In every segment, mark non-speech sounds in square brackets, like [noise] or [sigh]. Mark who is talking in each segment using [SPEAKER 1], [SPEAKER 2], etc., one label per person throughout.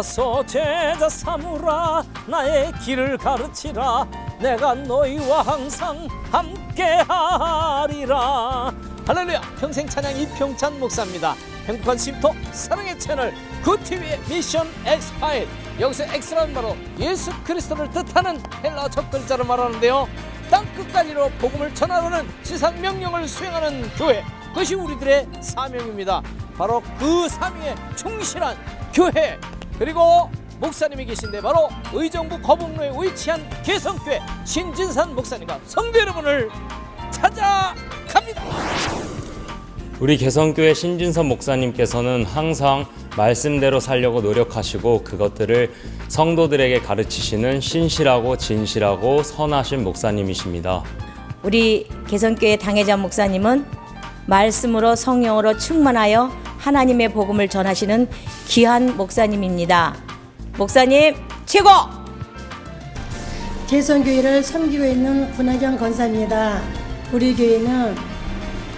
[SPEAKER 1] 가서 제자 삼으라 나의 길을 가르치라. 내가 너희와 항상 함께하리라. 할렐루야. 평생 찬양 이평찬 목사입니다. 행복한 쉼터 사랑의 채널 굿TV의 미션 엑스파일. 여기서 엑스라는 바로 예수 그리스도를 뜻하는 헬라 첫 글자를 말하는데요. 땅끝까지로 복음을 전하라는 지상 명령을 수행하는 교회. 그것이 우리들의 사명입니다. 바로 그 사명에 충실한 교회 그리고 목사님이 계신데 바로 의정부 거북로에 위치한 개성교회 신진산 목사님과 성도 여러분을 찾아갑니다
[SPEAKER 2] 우리 개성교회 신진선 목사님께서는 항상 말씀대로 살려고 노력하시고 그것들을 성도들에게 가르치시는 신실하고 진실하고 선하신 목사님이십니다.
[SPEAKER 3] 우리 개성교회 당회자 목사님은 말씀으로 성령으로 충만하여 하나님의 복음을 전하시는 귀한 목사님입니다. 목사님 최고!
[SPEAKER 4] 개성교회를 섬기고 있는 군하경 권사입니다. 우리 교회는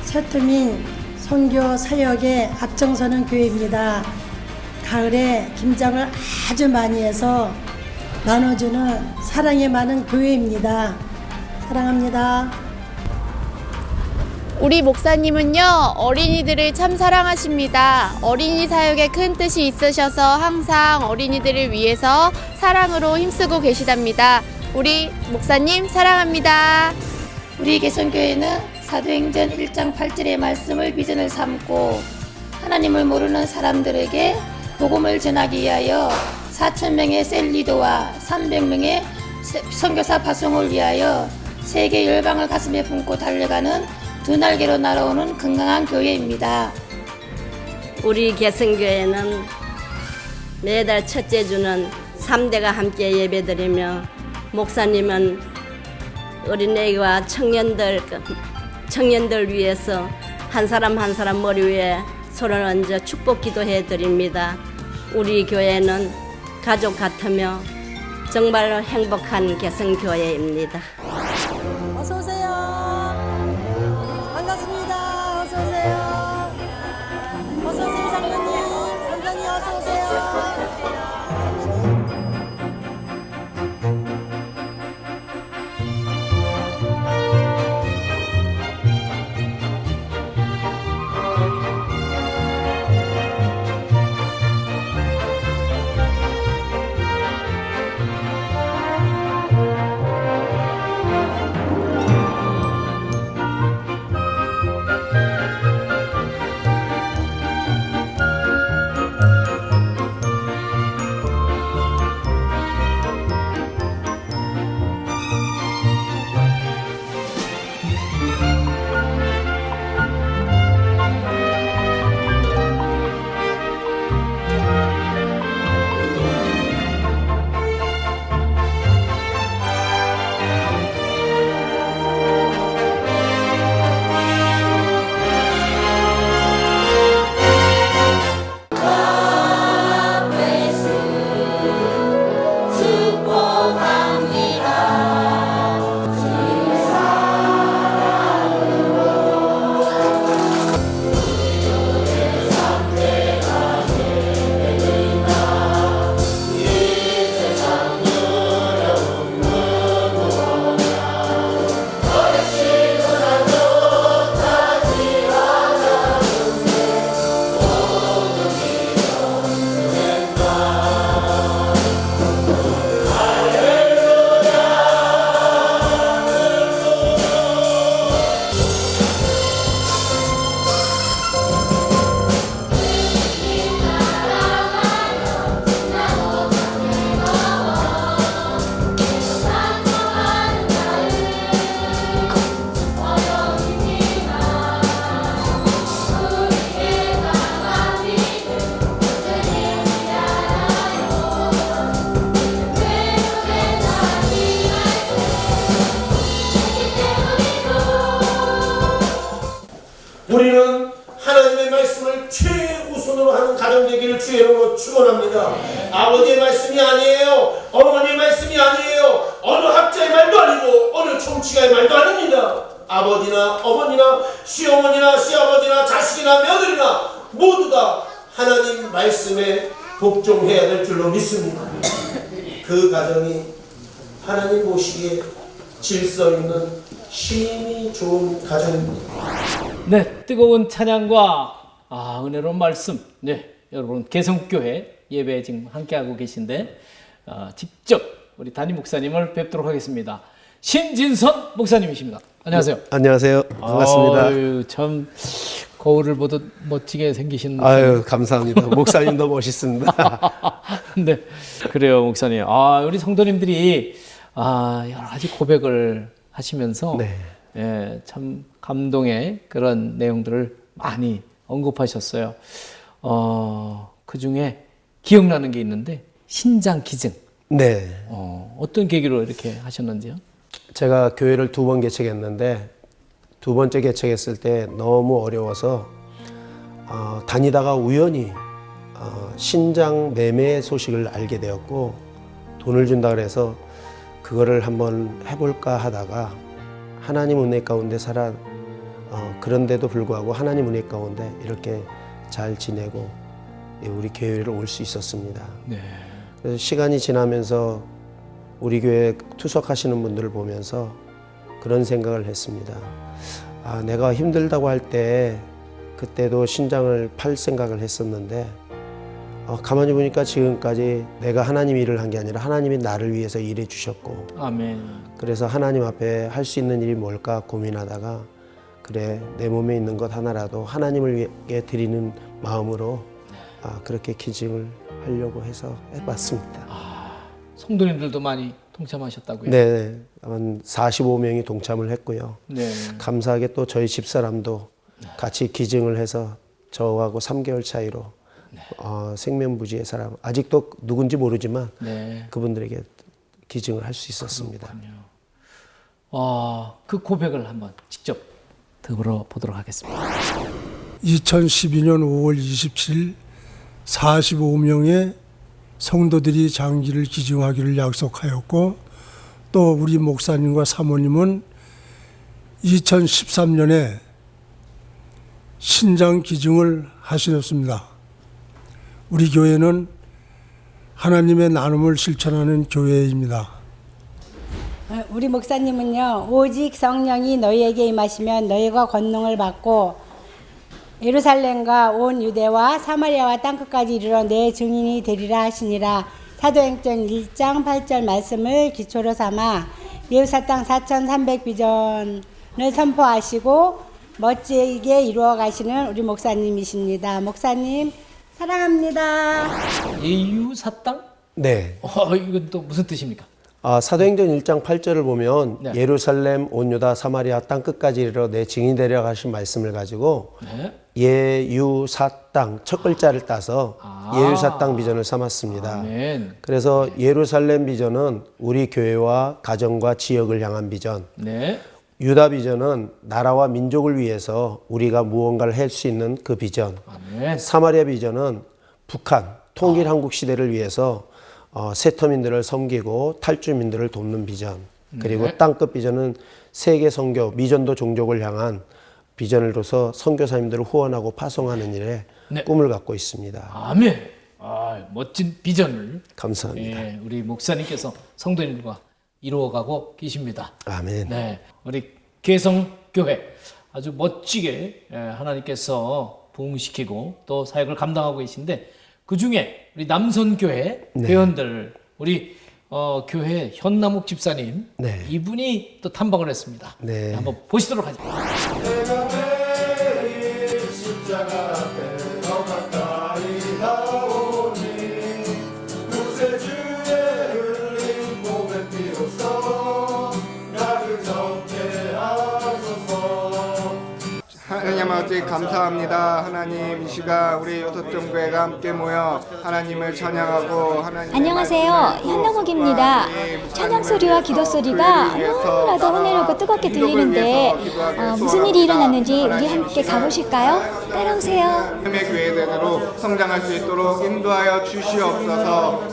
[SPEAKER 4] 세트민 선교 사역에 앞장서는 교회입니다. 가을에 김장을 아주 많이 해서 나눠주는 사랑이 많은 교회입니다. 사랑합니다.
[SPEAKER 5] 우리 목사님은요, 어린이들을 참 사랑하십니다. 어린이 사역에 큰 뜻이 있으셔서 항상 어린이들을 위해서 사랑으로 힘쓰고 계시답니다. 우리 목사님 사랑합니다.
[SPEAKER 6] 우리 개성교회는 사도행전 1장 8절의 말씀을 비전을 삼고 하나님을 모르는 사람들에게 복음을 전하기 위하여 4천 명의 셀리도와 300명의 선교사 파송을 위하여 세계 열방을 가슴에 품고 달려가는 두 날개로 날아오는 건강한 교회입니다.
[SPEAKER 7] 우리 개성교회는 매달 첫째 주는 3대가 함께 예배드리며 목사님은 어린애와 청년들 청년들 위해서 한 사람 한 사람 머리 위에 손을 얹어 축복 기도해 드립니다. 우리 교회는 가족 같으며 정말로 행복한 개성교회입니다.
[SPEAKER 3] 어서 오세요.
[SPEAKER 8] 하나님 말씀에 복종해야 될 줄로 믿습니다. 그 가정이 하나님 보시기에 질서 있는 힘이 좋은 가정입니다.
[SPEAKER 1] 네, 뜨거운 찬양과 아, 은혜로운 말씀. 네, 여러분 개성교회 예배 지금 함께 하고 계신데 아, 직접 우리 담임 목사님을 뵙도록 하겠습니다. 신진선 목사님이십니다. 안녕하세요.
[SPEAKER 9] 안녕하세요. 반갑습니다. 아유,
[SPEAKER 1] 참 거울을 보듯 멋지게 생기신.
[SPEAKER 9] 감사합니다. 목사님도 멋있습니다. [laughs]
[SPEAKER 1] 네, 그래요, 목사님. 아, 우리 성도님들이 아, 여러 가지 고백을 하시면서
[SPEAKER 9] 네.
[SPEAKER 1] 예, 참 감동의 그런 내용들을 많이 언급하셨어요. 어, 그 중에 기억나는 게 있는데 신장 기증.
[SPEAKER 9] 네.
[SPEAKER 1] 어, 어떤 계기로 이렇게 하셨는지요?
[SPEAKER 9] 제가 교회를 두 번 개척했는데 두 번째 개척했을 때 너무 어려워서 어, 다니다가 우연히 어, 신장 매매 소식을 알게 되었고 돈을 준다 그래서 그거를 한번 해볼까 하다가 하나님 은혜 가운데 살아 어, 그런데도 불구하고 하나님 은혜 가운데 이렇게 잘 지내고 예, 우리 교회를 올 수 있었습니다.
[SPEAKER 1] 네.
[SPEAKER 9] 그래서 시간이 지나면서 우리 교회 투석하시는 분들을 보면서 그런 생각을 했습니다. 아, 내가 힘들다고 할 때 그때도 신장을 팔 생각을 했었는데 어, 가만히 보니까 지금까지 내가 하나님 일을 한 게 아니라 하나님이 나를 위해서 일해 주셨고
[SPEAKER 1] 아멘.
[SPEAKER 9] 그래서 하나님 앞에 할 수 있는 일이 뭘까 고민하다가 그래 내 몸에 있는 것 하나라도 하나님을 위해 드리는 마음으로 아, 그렇게 기증을 하려고 해서 해봤습니다.
[SPEAKER 1] 성도님들도 많이 동참하셨다고요?
[SPEAKER 9] 네, 한 45명이 동참을 했고요.
[SPEAKER 1] 네.
[SPEAKER 9] 감사하게 또 저희 집 사람도 같이 기증을 해서 저하고 3개월 차이로 어, 생명부지의 사람 아직도 누군지 모르지만
[SPEAKER 1] 네.
[SPEAKER 9] 그분들에게 기증을 할 수 있었습니다.
[SPEAKER 1] 와, 그 고백을 한번 직접 들어 보도록 하겠습니다.
[SPEAKER 10] 2012년 5월 27일 45명의 성도들이 장기를 기증하기를 약속하였고 또 우리 목사님과 사모님은 2013년에 신장 기증을 하셨습니다. 우리 교회는 하나님의 나눔을 실천하는 교회입니다.
[SPEAKER 3] 어, 우리 목사님은요 오직 성령이 너희에게 임하시면 너희가 권능을 받고 예루살렘과 온 유대와 사마리아와 땅끝까지 이르러 내 증인이 되리라 하시니라 사도행전 1장 8절 말씀을 기초로 삼아 예루사땅 4300 비전을 선포하시고 멋지게 이루어 가시는 우리 목사님이십니다. 목사님 사랑합니다.
[SPEAKER 1] 예유 사땅?
[SPEAKER 9] 네.
[SPEAKER 1] 어, 이건 또 무슨 뜻입니까?
[SPEAKER 9] 아, 사도행전 1장 8절을 보면
[SPEAKER 1] 네.
[SPEAKER 9] 예루살렘 온 유다 사마리아 땅 끝까지 이르러 내 증인 되려 하신 말씀을 가지고
[SPEAKER 1] 네.
[SPEAKER 9] 예유사 땅 첫 글자를 따서
[SPEAKER 1] 아.
[SPEAKER 9] 예유사 땅 비전을 삼았습니다.
[SPEAKER 1] 아멘.
[SPEAKER 9] 그래서 예루살렘 비전은 우리 교회와 가정과 지역을 향한 비전,
[SPEAKER 1] 네.
[SPEAKER 9] 유다 비전은 나라와 민족을 위해서 우리가 무언가를 할 수 있는 그 비전,
[SPEAKER 1] 아멘.
[SPEAKER 9] 사마리아 비전은 북한 통일 한국 시대를 위해서 어, 세터민들을 섬기고 탈주민들을 돕는 비전, 그리고
[SPEAKER 1] 네.
[SPEAKER 9] 땅끝 비전은 세계 선교 미전도 종족을 향한 비전을 둬서 선교사님들을 후원하고 파송하는 일에
[SPEAKER 1] 네.
[SPEAKER 9] 꿈을 갖고 있습니다.
[SPEAKER 1] 아멘. 아, 멋진 비전을
[SPEAKER 9] 감사합니다.
[SPEAKER 1] 예, 우리 목사님께서 성도님들과 이루어가고 계십니다.
[SPEAKER 9] 아멘.
[SPEAKER 1] 네, 우리 개성교회 아주 멋지게 예, 하나님께서 부흥시키고 또 사역을 감당하고 계신데 그 중에 우리 남선교회
[SPEAKER 9] 네.
[SPEAKER 1] 회원들 우리 어, 교회 현남욱 집사님
[SPEAKER 9] 네.
[SPEAKER 1] 이분이 또 탐방을 했습니다.
[SPEAKER 9] 네.
[SPEAKER 1] 한번 보시도록 하죠.
[SPEAKER 11] 하나님 아버지 감사합니다. 하나님 이 시간 우리 여섯 정교회가 함께 모여 하나님을 찬양하고 하나님
[SPEAKER 12] 안녕하세요. 현남욱입니다. 찬양 소리와 기도 소리가 너무나도 은혜롭고 뜨겁게 들리는데 어, 무슨 일이 일어났는지 우리 함께 가보실까요? 따라오세요.
[SPEAKER 11] 하나님의 교회대로 성장할 수 있도록 인도하여 주시옵소서.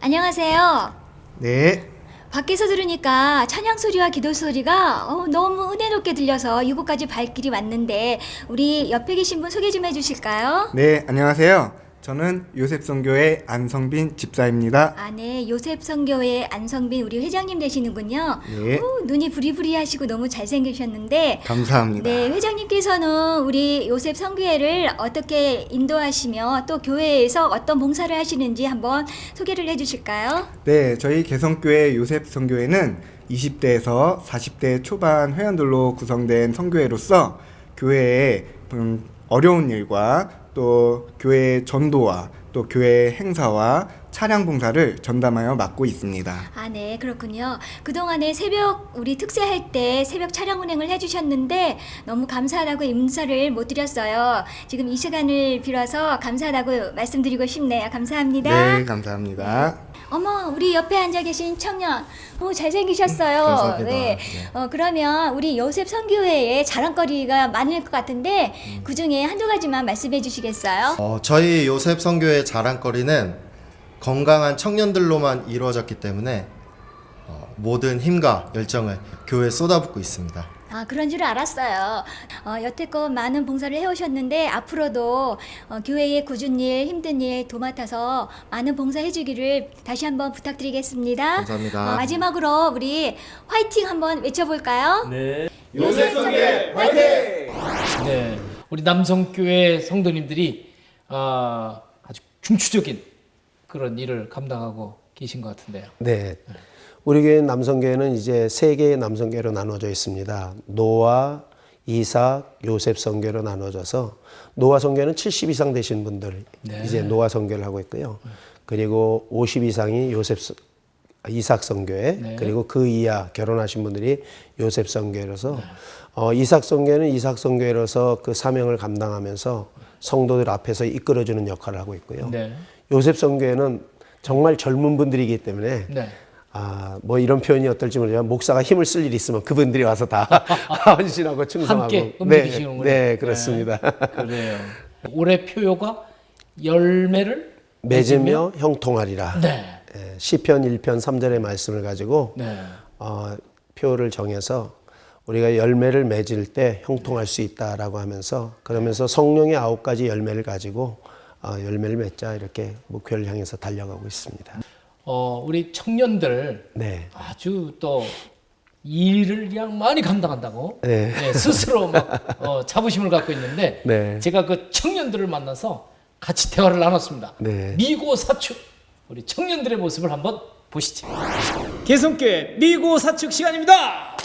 [SPEAKER 12] 안녕하세요.
[SPEAKER 11] 네.
[SPEAKER 12] 밖에서 들으니까 찬양 소리와 기도 소리가 어, 너무 은혜롭게 들려서 이곳까지 발길이 왔는데 우리 옆에 계신 분 소개 좀 해주실까요?
[SPEAKER 11] 네, 안녕하세요. 저는 요셉 성교회 안성빈 집사입니다.
[SPEAKER 12] 아, 네. 요셉 성교회 안성빈 우리 회장님 되시는군요.
[SPEAKER 11] 네.
[SPEAKER 12] 오, 눈이 부리부리하시고 너무 잘생기셨는데
[SPEAKER 11] 감사합니다.
[SPEAKER 12] 네, 회장님께서는 우리 요셉 성교회를 어떻게 인도하시며 또 교회에서 어떤 봉사를 하시는지 한번 소개를 해주실까요?
[SPEAKER 11] 네, 저희 개성교회 요셉 성교회는 20대에서 40대 초반 회원들로 구성된 성교회로서 교회의 음, 어려운 일과 또 교회 전도와 또 교회 행사와 차량 봉사를 전담하여 맡고 있습니다.
[SPEAKER 12] 아, 네, 그렇군요. 그동안에 새벽 우리 특세할 때 새벽 차량 운행을 해주셨는데 너무 감사하다고 인사를 못 드렸어요. 지금 이 시간을 빌어서 감사하다고 말씀드리고 싶네요. 감사합니다.
[SPEAKER 11] 네, 감사합니다.
[SPEAKER 12] 어머, 우리 옆에 앉아 계신 청년, 오 잘생기셨어요.
[SPEAKER 11] 감사합니다.
[SPEAKER 12] 네. 어, 그러면 우리 요셉 선교회에 자랑거리가 많을 것 같은데 그 중에 한두 가지만 말씀해 주시겠어요?
[SPEAKER 13] 어, 저희 요셉 성교의 자랑거리는 건강한 청년들로만 이루어졌기 때문에 어, 모든 힘과 열정을 교회에 쏟아붓고 있습니다.
[SPEAKER 12] 아, 그런 줄 알았어요. 어, 여태껏 많은 봉사를 해오셨는데 앞으로도 어, 교회의 꾸준 일, 힘든 일 도맡아서 많은 봉사해 주기를 다시 한번 부탁드리겠습니다.
[SPEAKER 13] 감사합니다.
[SPEAKER 12] 어, 마지막으로 우리 화이팅 한번 외쳐볼까요?
[SPEAKER 2] 네.
[SPEAKER 8] 요셉 성교회 화이팅!
[SPEAKER 1] 네, 우리 남성교회 성도님들이 아, 아주 중추적인 그런 일을 감당하고 계신 것 같은데요.
[SPEAKER 9] 네. 우리 교회 남성교회는 이제 세 개의 남성교회로 나눠져 있습니다. 노아, 이삭, 요셉 성교로 나눠져서 노아 성교는 70 이상 되신 분들
[SPEAKER 1] 네.
[SPEAKER 9] 이제 노아 성교를 하고 있고요. 그리고 50 이상이 요셉 성- 이삭 성교회
[SPEAKER 1] 네.
[SPEAKER 9] 그리고 그 이하 결혼하신 분들이 요셉 성교회로서 어, 이삭 성교회는 이삭 성교회로서 그 사명을 감당하면서 성도들 앞에서 이끌어주는 역할을 하고 있고요.
[SPEAKER 1] 네.
[SPEAKER 9] 요셉 성교회는 정말 젊은 분들이기 때문에
[SPEAKER 1] 네.
[SPEAKER 9] 아, 뭐 이런 표현이 어떨지 모르지만 목사가 힘을 쓸 일이 있으면 그분들이 와서 다 [laughs] 헌신하고 충성하고
[SPEAKER 1] 함께
[SPEAKER 9] 네,
[SPEAKER 1] 움직이시는군요.
[SPEAKER 9] 네, 그렇습니다.
[SPEAKER 1] 그래요. 올해 표요가 열매를
[SPEAKER 9] 맺으며 형통하리라.
[SPEAKER 1] 네.
[SPEAKER 9] 예, 시편 1편 3절의 말씀을 가지고
[SPEAKER 1] 네.
[SPEAKER 9] 어, 표를 정해서 우리가 열매를 맺을 때 형통할 수 있다라고 하면서 그러면서 성령의 아홉 가지 열매를 가지고 어, 열매를 맺자 이렇게 목표를 향해서 달려가고 있습니다.
[SPEAKER 1] 어, 우리 청년들
[SPEAKER 9] 네.
[SPEAKER 1] 아주 또 일을 그냥 많이 감당한다고
[SPEAKER 9] 네.
[SPEAKER 1] 네, 스스로 막 어, 자부심을 갖고 있는데
[SPEAKER 9] 네.
[SPEAKER 1] 제가 그 청년들을 만나서 같이 대화를 나눴습니다.
[SPEAKER 9] 네.
[SPEAKER 1] 미고 사축 우리 청년들의 모습을 한번 보시죠. 개성교회 미고 사축 시간입니다.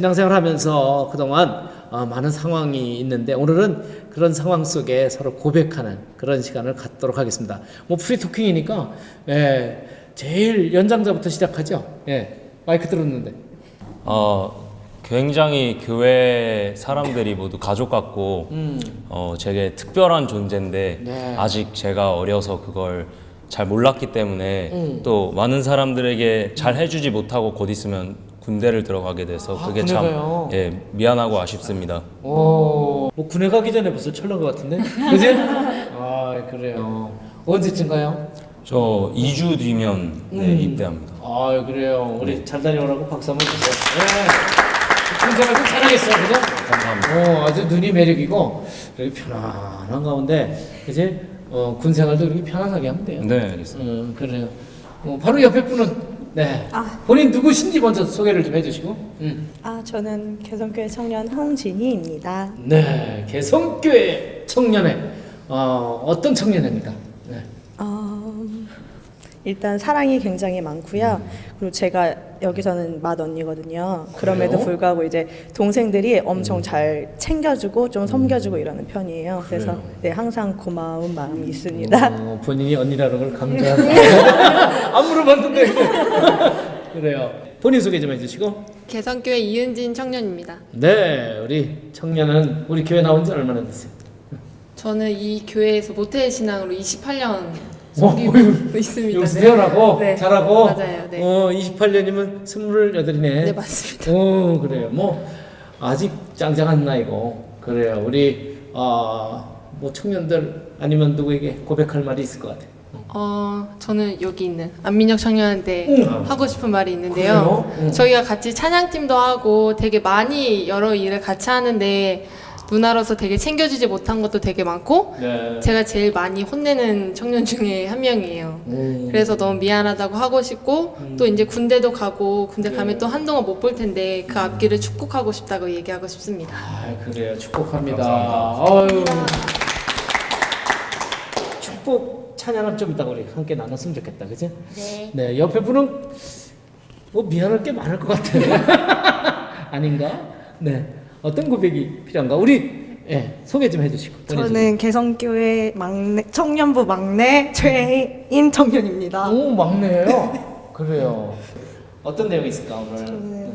[SPEAKER 1] 신앙생활 하면서 그동안 어, 많은 상황이 있는데 오늘은 그런 상황 속에 서로 고백하는 그런 시간을 갖도록 하겠습니다. 뭐 프리토킹이니까 예, 제일 연장자부터 시작하죠. 예, 마이크 들었는데.
[SPEAKER 2] 어, 굉장히 교회 사람들이 모두 가족 같고 어, 제게 특별한 존재인데
[SPEAKER 1] 네.
[SPEAKER 2] 아직 제가 어려서 그걸 잘 몰랐기 때문에 또 많은 사람들에게 잘 해주지 못하고 곧 있으면 군대를 들어가게 돼서
[SPEAKER 1] 아,
[SPEAKER 2] 그게
[SPEAKER 1] 군대
[SPEAKER 2] 참
[SPEAKER 1] 가요?
[SPEAKER 2] 예, 미안하고 아쉽습니다.
[SPEAKER 1] 오, 뭐 군에 가기 전에 벌써 철난 것 같은데, 그지? 아 그래요. 언제쯤 가요?
[SPEAKER 2] 저 2주 뒤면 네, 입대합니다.
[SPEAKER 1] 아 그래요. 우리 잘 다녀오라고 박수 한번 주세요. 네. 군생활 좀 잘하겠어, 그죠?
[SPEAKER 2] 감사합니다.
[SPEAKER 1] 어, 아주 눈이 매력이고 이렇게 편안한 가운데 이제 어, 군생활도 이렇게 편안하게 하면 돼요.
[SPEAKER 2] 네, 알겠습니다.
[SPEAKER 1] 음, 그래요. 어, 바로 옆에 분은 네. 본인 누구신지 먼저 소개를 좀 해주시고. 음.
[SPEAKER 14] 아, 저는 개성교회 청년 홍진희입니다.
[SPEAKER 1] 네, 개성교회 청년회 어, 어떤 청년회입니까?
[SPEAKER 14] 일단 사랑이 굉장히 많고요. 그리고 제가 여기서는 맏 언니거든요. 그럼에도
[SPEAKER 1] 그래요?
[SPEAKER 14] 불구하고 이제 동생들이 엄청 잘 챙겨주고 좀 섬겨주고 이러는 편이에요. 그래서
[SPEAKER 1] 그래요?
[SPEAKER 14] 네, 항상 고마운 마음이 있습니다.
[SPEAKER 1] 어, 본인이 언니라는 걸 강조하는 [laughs] [laughs] 안 물어봤는데 [laughs] 그래요. 본인 소개 좀 해주시고.
[SPEAKER 5] 개성교회 이은진 청년입니다.
[SPEAKER 1] 네, 우리 청년은 우리 교회 나온 지 얼마나 됐어요?
[SPEAKER 5] 저는 이 교회에서 모태 신앙으로 28년
[SPEAKER 1] 어, [laughs]
[SPEAKER 5] 있습니다.
[SPEAKER 1] 여기서 태어나고
[SPEAKER 5] 네.
[SPEAKER 1] 잘하고
[SPEAKER 5] 맞아요. 네.
[SPEAKER 1] 어, 28년이면 28이네.
[SPEAKER 5] 네, 맞습니다.
[SPEAKER 1] 어, 그래요. 뭐 아직 짱짱한 나이고 그래요. 우리 아, 뭐 청년들 아니면 누구에게 고백할 말이 있을 것 같아요. 어.
[SPEAKER 15] 어, 저는 여기 있는 안민혁 청년한테
[SPEAKER 1] 응.
[SPEAKER 15] 하고 싶은 말이 있는데요.
[SPEAKER 1] 응.
[SPEAKER 15] 저희가 같이 찬양팀도 하고 되게 많이 여러 일을 같이 하는데 누나로서 되게 챙겨주지 못한 것도 되게 많고
[SPEAKER 1] 네.
[SPEAKER 15] 제가 제일 많이 혼내는 청년 중에 한 명이에요.
[SPEAKER 1] 음.
[SPEAKER 15] 그래서 너무 미안하다고 하고 싶고 또 이제 군대도 가고 군대 가면 또 한동안 못 볼 텐데 그 앞길을 축복하고 싶다고 얘기하고 싶습니다.
[SPEAKER 1] 아, 그래요. 축복합니다. 아유. 축복 찬양을 좀 이따 우리 함께 나눴으면 좋겠다. 그죠?
[SPEAKER 12] 네.
[SPEAKER 1] 네, 옆에 분은 뭐 미안할 게 많을 것 같은데. [laughs] 아닌가? 네. 어떤 고백이 필요한가? 우리 예, 소개 좀 해주시고.
[SPEAKER 16] 저는 개성교회 막내 청년부 막내 최인 청년입니다.
[SPEAKER 1] 오 막내예요. [laughs] 그래요. 어떤 내용이 있을까 오늘?
[SPEAKER 16] 저는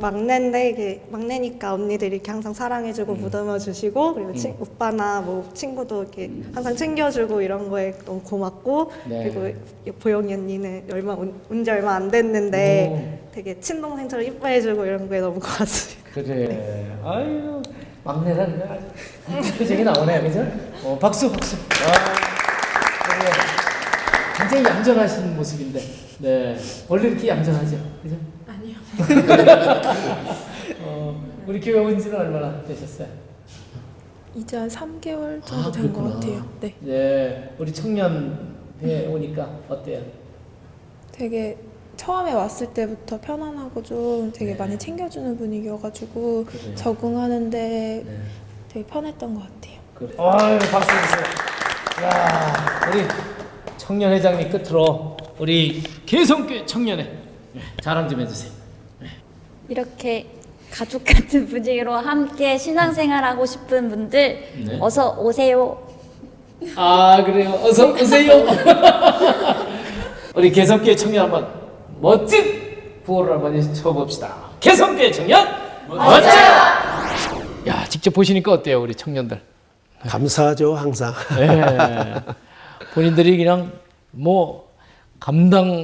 [SPEAKER 16] 막내인데 이게 막내니까 언니들이 이렇게 항상 사랑해주고 무덤어 주시고 그리고 친- 오빠나 뭐 친구도 이렇게 항상 챙겨주고 이런 거에 너무 고맙고
[SPEAKER 1] 네.
[SPEAKER 16] 그리고 보영이 언니는 얼마 온 지 얼마 안 됐는데 되게 친동생처럼 이뻐해주고 이런 거에 너무 [laughs] 고맙습니다.
[SPEAKER 1] 그래. 아유 막내라는 거 아주 표정이 나오네, 그죠? 어, 박수, 박수. 와, 그래. 굉장히 얌전하신 모습인데, 네. 원래 이렇게 얌전하죠, 그죠?
[SPEAKER 15] 아니요.
[SPEAKER 1] 어, 우리 교회 온 지는 얼마나 되셨어요?
[SPEAKER 17] 이제 한 3개월 정도
[SPEAKER 1] 아,
[SPEAKER 17] 된 것
[SPEAKER 1] 그렇구나.
[SPEAKER 17] 같아요. 네.
[SPEAKER 1] 네, 우리 청년회 오니까 어때요?
[SPEAKER 17] 되게 처음에 왔을 때부터 편안하고 좀
[SPEAKER 1] 네.
[SPEAKER 17] 되게 많이 챙겨주는 분위기여가지고
[SPEAKER 1] 그래요.
[SPEAKER 17] 적응하는데
[SPEAKER 1] 네.
[SPEAKER 17] 되게 편했던 것 같아요.
[SPEAKER 1] 그래. 아유, 박수 주세요. 야, 우리 청년 회장님 끝으로 우리 개성교회 청년회 네, 자랑 좀 해주세요.
[SPEAKER 18] 이렇게 가족 같은 분위기로 함께 신앙생활하고 싶은 분들
[SPEAKER 1] 네.
[SPEAKER 18] 어서 오세요.
[SPEAKER 1] 아 그래요. 어서 오세요. [laughs] 우리 개성교회 청년 한번 멋진 구호를 한번 쳐봅시다. 개성교회 청년 멋져요. 야 직접 보시니까 어때요, 우리 청년들?
[SPEAKER 9] 감사하죠 항상. [laughs]
[SPEAKER 1] 예. 본인들이 그냥 뭐 감당할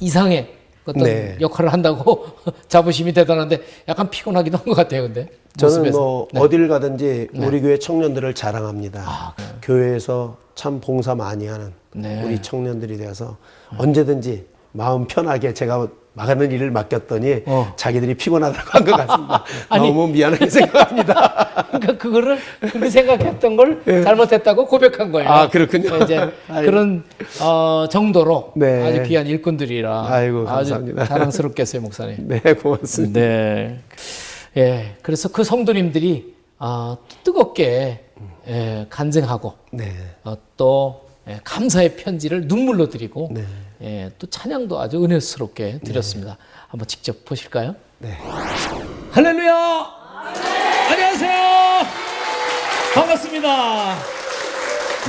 [SPEAKER 1] 이상의 어떤
[SPEAKER 9] 네.
[SPEAKER 1] 역할을 한다고 [laughs] 자부심이 대단한데 약간 피곤하기도 한 것 같아요, 근데
[SPEAKER 9] 저는
[SPEAKER 1] 모습에서.
[SPEAKER 9] 뭐
[SPEAKER 1] 네.
[SPEAKER 9] 어딜 가든지
[SPEAKER 1] 네.
[SPEAKER 9] 우리 교회 청년들을 자랑합니다. 교회에서 참 봉사 많이 하는
[SPEAKER 1] 네.
[SPEAKER 9] 우리 청년들이 되어서 언제든지 마음 편하게 제가 막하는 일을 맡겼더니 자기들이 피곤하다고 한 것 같습니다.
[SPEAKER 1] 어. [laughs] 아니.
[SPEAKER 9] 너무 미안하게 생각합니다. [laughs]
[SPEAKER 1] 그러니까 그거를 그렇게 생각했던 걸 잘못했다고 고백한 거예요.
[SPEAKER 9] 예. 아, 그렇군요.
[SPEAKER 1] 이제 [laughs]
[SPEAKER 9] 아유.
[SPEAKER 1] 그런 어, 정도로
[SPEAKER 9] 네.
[SPEAKER 1] 아주 귀한 일꾼들이라
[SPEAKER 9] 아이고,
[SPEAKER 1] 아주
[SPEAKER 9] 감사합니다.
[SPEAKER 1] 자랑스럽겠어요, 목사님.
[SPEAKER 9] 네, 고맙습니다.
[SPEAKER 1] 네. 예, 그래서 그 성도님들이 아, 뜨겁게 예, 간증하고
[SPEAKER 9] 네.
[SPEAKER 1] 어, 또 예, 감사의 편지를 눈물로 드리고
[SPEAKER 9] 네.
[SPEAKER 1] 예, 또 찬양도 아주 은혜스럽게 드렸습니다. 한번 직접 보실까요?
[SPEAKER 9] 네.
[SPEAKER 1] 할렐루야! 안녕하세요! 반갑습니다.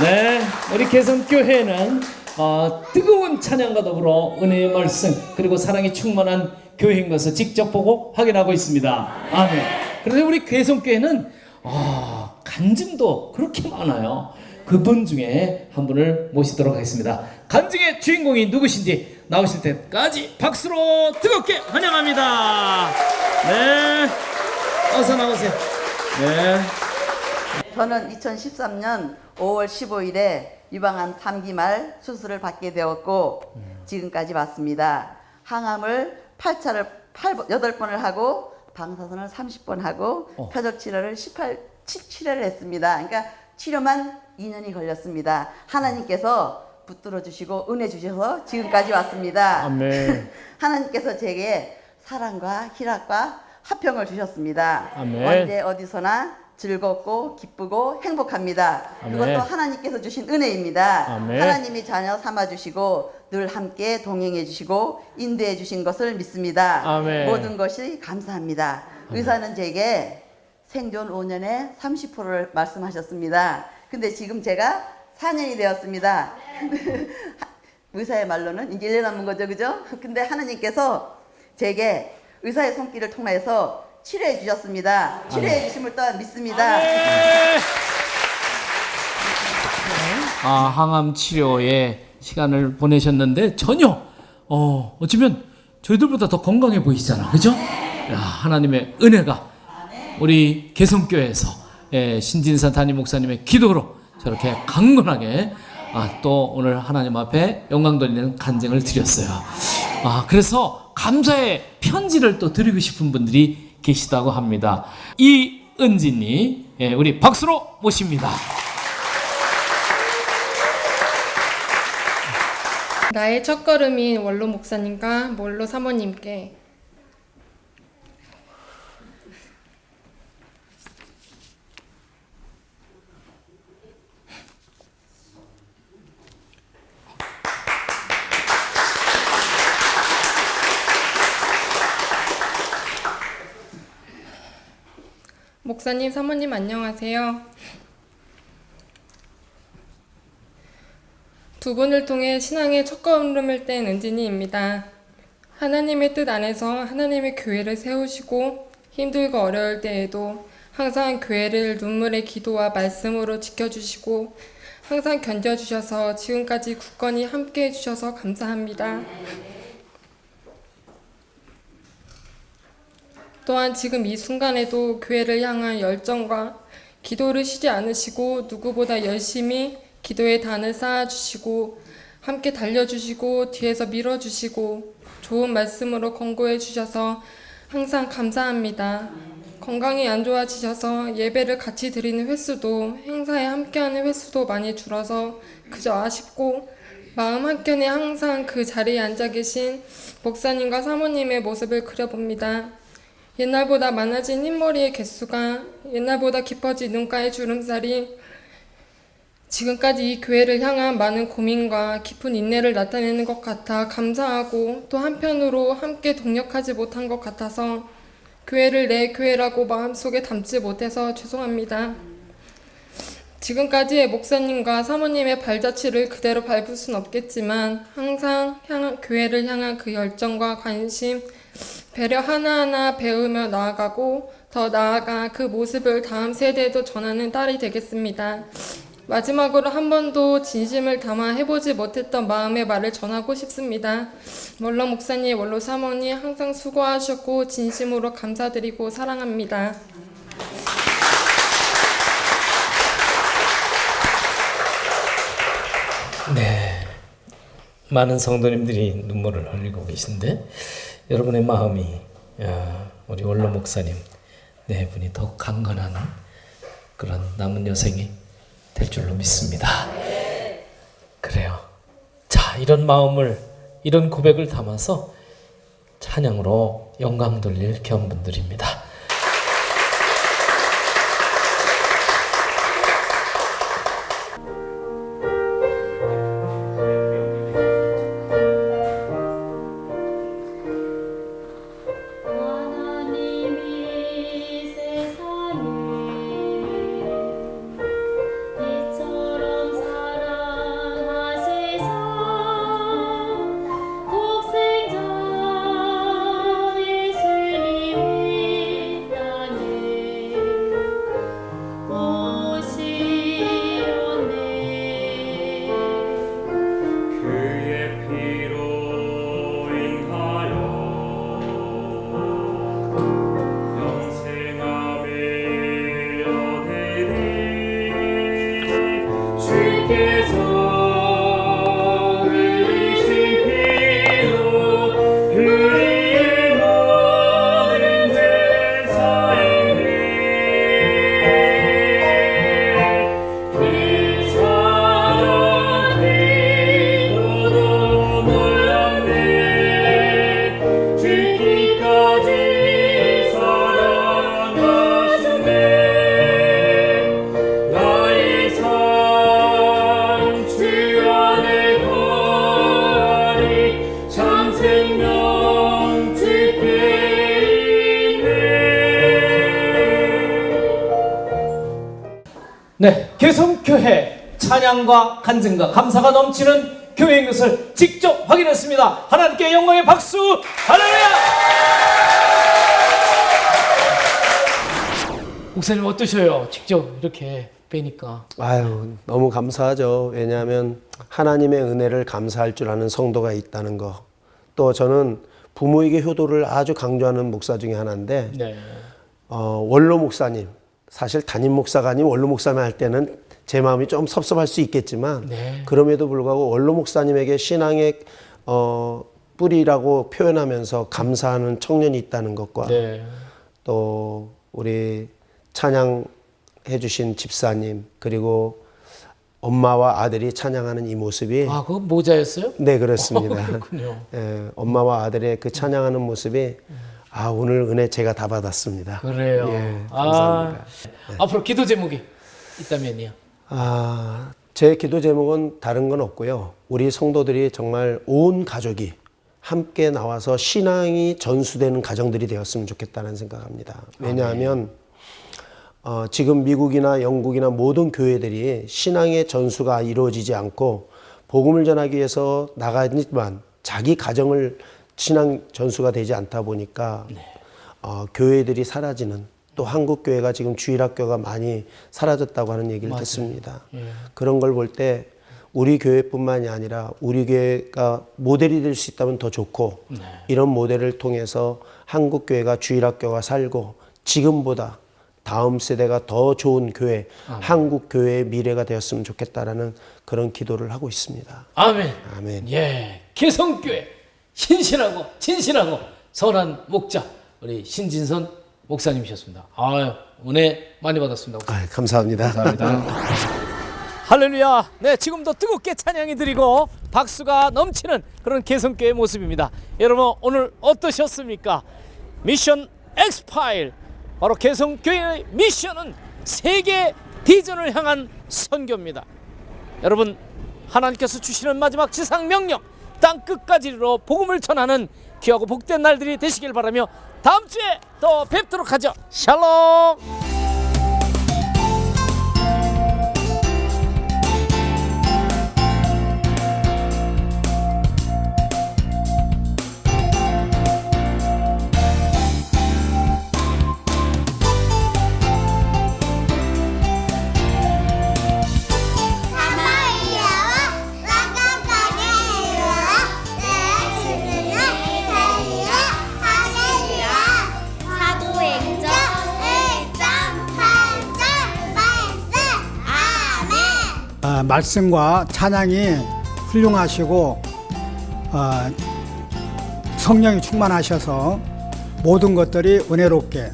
[SPEAKER 1] 네, 우리 개성교회는 어, 뜨거운 찬양과 더불어 은혜의 말씀 그리고 사랑이 충만한 교회인 것을 직접 보고 확인하고 있습니다. 아멘. 그런데 우리 개성교회는 아, 간증도 그렇게 많아요. 그분 중에 한 분을 모시도록 하겠습니다. 간증의 주인공이 누구신지 나오실 때까지 박수로 뜨겁게 환영합니다. 네, 어서 나오세요. 네.
[SPEAKER 19] 저는 2013년 5월 15일에 유방암 3기 말 수술을 받게 되었고 지금까지 왔습니다. 항암을 8차를 8, 8번을 하고 방사선을 30번 하고
[SPEAKER 20] 어.
[SPEAKER 19] 표적 치료를 18, 17회를 했습니다. 그러니까 치료만 2년이 걸렸습니다. 하나님께서 붙들어 주시고 은혜 주셔서 지금까지 왔습니다.
[SPEAKER 1] 아멘. [laughs]
[SPEAKER 19] 하나님께서 제게 사랑과 희락과 화평을 주셨습니다.
[SPEAKER 1] 아멘.
[SPEAKER 19] 언제 어디서나 즐겁고 기쁘고 행복합니다.
[SPEAKER 1] 아멘.
[SPEAKER 19] 그것도 하나님께서 주신 은혜입니다.
[SPEAKER 1] 아멘.
[SPEAKER 19] 하나님이 자녀 삼아 주시고 늘 함께 동행해 주시고 인도해 주신 것을 믿습니다.
[SPEAKER 1] 아멘.
[SPEAKER 19] 모든 것이 감사합니다. 의사는 제게 생존 5년에 30%를 말씀하셨습니다. 근데 지금 제가 4년이 되었습니다. 의사의 말로는 이제 1년 남은 거죠, 그죠? 근데 하나님께서 제게 의사의 손길을 통해서 치료해 주셨습니다. 치료해 주심을 또한 믿습니다.
[SPEAKER 1] 아, 항암 치료에 시간을 보내셨는데 전혀 어, 어쩌면 저희들보다 더 건강해 보이시잖아. 그죠? 야, 하나님의 은혜가 우리 개성교회에서 예, 신진산 담임 목사님의 기도로 저렇게 강건하게 아, 또 오늘 하나님 앞에 영광 돌리는 간증을 드렸어요. 아, 그래서 감사의 편지를 또 드리고 싶은 분들이 계시다고 합니다. 이은진이 예, 우리 박수로 모십니다.
[SPEAKER 15] 나의 첫걸음인 원로 목사님과 원로 사모님께 목사님, 사모님 안녕하세요. 두 분을 통해 신앙의 첫 걸음을 뗀 은진이입니다. 하나님의 뜻 안에서 하나님의 교회를 세우시고 힘들고 어려울 때에도 항상 교회를 눈물의 기도와 말씀으로 지켜주시고 항상 견뎌주셔서 지금까지 굳건히 함께 해주셔서 감사합니다. 또한 지금 이 순간에도 교회를 향한 열정과 기도를 쉬지 않으시고 누구보다 열심히 기도의 단을 쌓아주시고 함께 달려주시고 뒤에서 밀어주시고 좋은 말씀으로 권고해 주셔서 항상 감사합니다. 건강이 안 좋아지셔서 예배를 같이 드리는 횟수도 행사에 함께하는 횟수도 많이 줄어서 그저 아쉽고 마음 한켠에 항상 그 자리에 앉아 계신 목사님과 사모님의 모습을 그려봅니다. 옛날보다 많아진 흰머리의 개수가 옛날보다 깊어진 눈가의 주름살이 지금까지 이 교회를 향한 많은 고민과 깊은 인내를 나타내는 것 같아 감사하고 또 한편으로 함께 동력하지 못한 것 같아서 교회를 내 교회라고 마음속에 담지 못해서 죄송합니다. 지금까지의 목사님과 사모님의 발자취를 그대로 밟을 순 없겠지만 항상 향한, 교회를 향한 그 열정과 관심, 배려 하나하나 배우며 나아가고 더 나아가 그 모습을 다음 세대에도 전하는 딸이 되겠습니다. 마지막으로 한 번도 진심을 담아 해보지 못했던 마음의 말을 전하고 싶습니다. 원로 목사님, 원로 사모님 항상 수고하셨고 진심으로 감사드리고 사랑합니다.
[SPEAKER 1] 네. 많은 성도님들이 눈물을 흘리고 계신데 여러분의 마음이 아, 우리 원로 목사님 네 분이 더 강건한 그런 남은 여생이 될 줄로 믿습니다. 그래요. 자, 이런 마음을 이런 고백을 담아서 찬양으로 영광 돌릴 겸 분들입니다. 찬양과 간증과 감사가 넘치는 교회인 것을 직접 확인했습니다. 하나님께 영광의 박수! 할렐루야! 목사님 어떠셔요? 직접 이렇게 뵈니까.
[SPEAKER 9] 아유, 너무 감사하죠. 왜냐하면 하나님의 은혜를 감사할 줄 아는 성도가 있다는 거. 또 저는 부모에게 효도를 아주 강조하는 목사 중에 하나인데,
[SPEAKER 1] 네.
[SPEAKER 9] 어, 원로 목사님, 사실 담임 목사가 아닌 원로 목사님 할 때는 제 마음이 좀 섭섭할 수 있겠지만
[SPEAKER 1] 네.
[SPEAKER 9] 그럼에도 불구하고 원로 목사님에게 신앙의 어, 뿌리라고 표현하면서 감사하는 청년이 있다는 것과
[SPEAKER 1] 네.
[SPEAKER 9] 또 우리 찬양해 주신 집사님 그리고 엄마와 아들이 찬양하는 이 모습이
[SPEAKER 1] 아, 그거 모자였어요?
[SPEAKER 9] 네 그렇습니다. [laughs]
[SPEAKER 1] 어.
[SPEAKER 9] 예, 엄마와 아들의 그 찬양하는 모습이 아 오늘 은혜 제가 다 받았습니다.
[SPEAKER 1] 그래요.
[SPEAKER 9] 예,
[SPEAKER 1] 아,
[SPEAKER 9] 감사합니다.
[SPEAKER 1] 앞으로 기도 제목이 있다면요.
[SPEAKER 9] 아, 제 기도 제목은 다른 건 없고요. 우리 성도들이 정말 온 가족이 함께 나와서 신앙이 전수되는 가정들이 되었으면 좋겠다는 생각합니다. 왜냐하면 어, 지금 미국이나 영국이나 모든 교회들이 신앙의 전수가 이루어지지 않고 복음을 전하기 위해서 나가지만 자기 가정을 신앙 전수가 되지 않다 보니까 어, 교회들이 사라지는 또 한국 교회가 지금 주일학교가 많이 사라졌다고 하는 얘기를
[SPEAKER 1] 맞아요.
[SPEAKER 9] 듣습니다.
[SPEAKER 1] 예.
[SPEAKER 9] 그런 걸 볼 때 우리 교회뿐만이 아니라 우리 교회가 모델이 될 수 있다면 더 좋고
[SPEAKER 1] 네.
[SPEAKER 9] 이런 모델을 통해서 한국 교회가 주일학교가 살고 지금보다 다음 세대가 더 좋은 교회,
[SPEAKER 1] 아멘.
[SPEAKER 9] 한국 교회의 미래가 되었으면 좋겠다라는 그런 기도를 하고 있습니다.
[SPEAKER 1] 아멘.
[SPEAKER 9] 아멘.
[SPEAKER 1] 예, 개성교회 신실하고 진실하고 선한 목자 우리 신진선 목사님이셨습니다. 아유 은혜 많이 받았습니다.
[SPEAKER 9] 아, 감사합니다.
[SPEAKER 1] 할렐루야. 네, 지금도 뜨겁게 찬양이 드리고 박수가 넘치는 그런 개성교회 모습입니다. 여러분 오늘 어떠셨습니까? 미션 엑스파일 바로 개성교회의 미션은 세계 비전을 향한 선교입니다. 여러분 하나님께서 주시는 마지막 지상 명령 땅 끝까지 이르러 복음을 전하는 귀하고 복된 날들이 되시길 바라며 다음 주에 또 뵙도록 하죠. 샬롬.
[SPEAKER 20] 말씀과 찬양이 훌륭하시고 아, 성령이 충만하셔서 모든 것들이 은혜롭게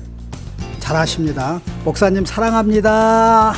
[SPEAKER 20] 잘하십니다. 목사님 사랑합니다.